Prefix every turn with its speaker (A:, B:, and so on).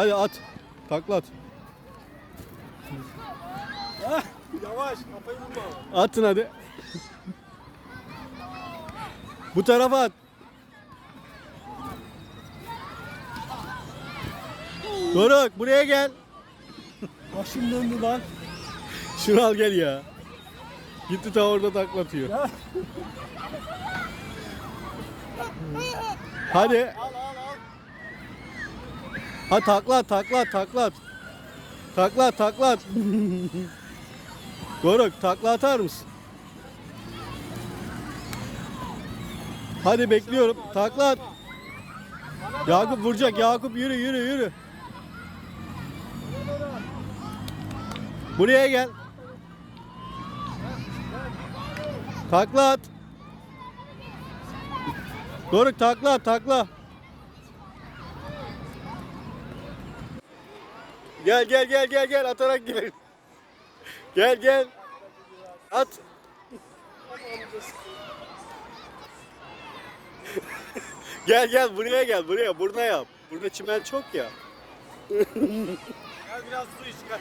A: Hadi at. Takla at.
B: Yavaş kafayı vurma.
A: Atın hadi. Bu tarafa at. Doruk buraya gel.
B: Başım döndü lan.
A: Şunu al gel ya. Gitti ta orada taklatıyor. Hadi.
B: Al al.
A: Ha takla takla takla. Takla takla. Doruk takla atar mısın? Hadi bekliyorum. Takla at. Yakup vuracak. Yakup yürü yürü yürü. Buraya gel. Takla at. Doruk takla takla. Gel gel gel gel gel atarak gel. Gel gel. At. gel gel buraya gel buraya buruna yap. Burada çimen çok ya.
B: Gel biraz su iç gel.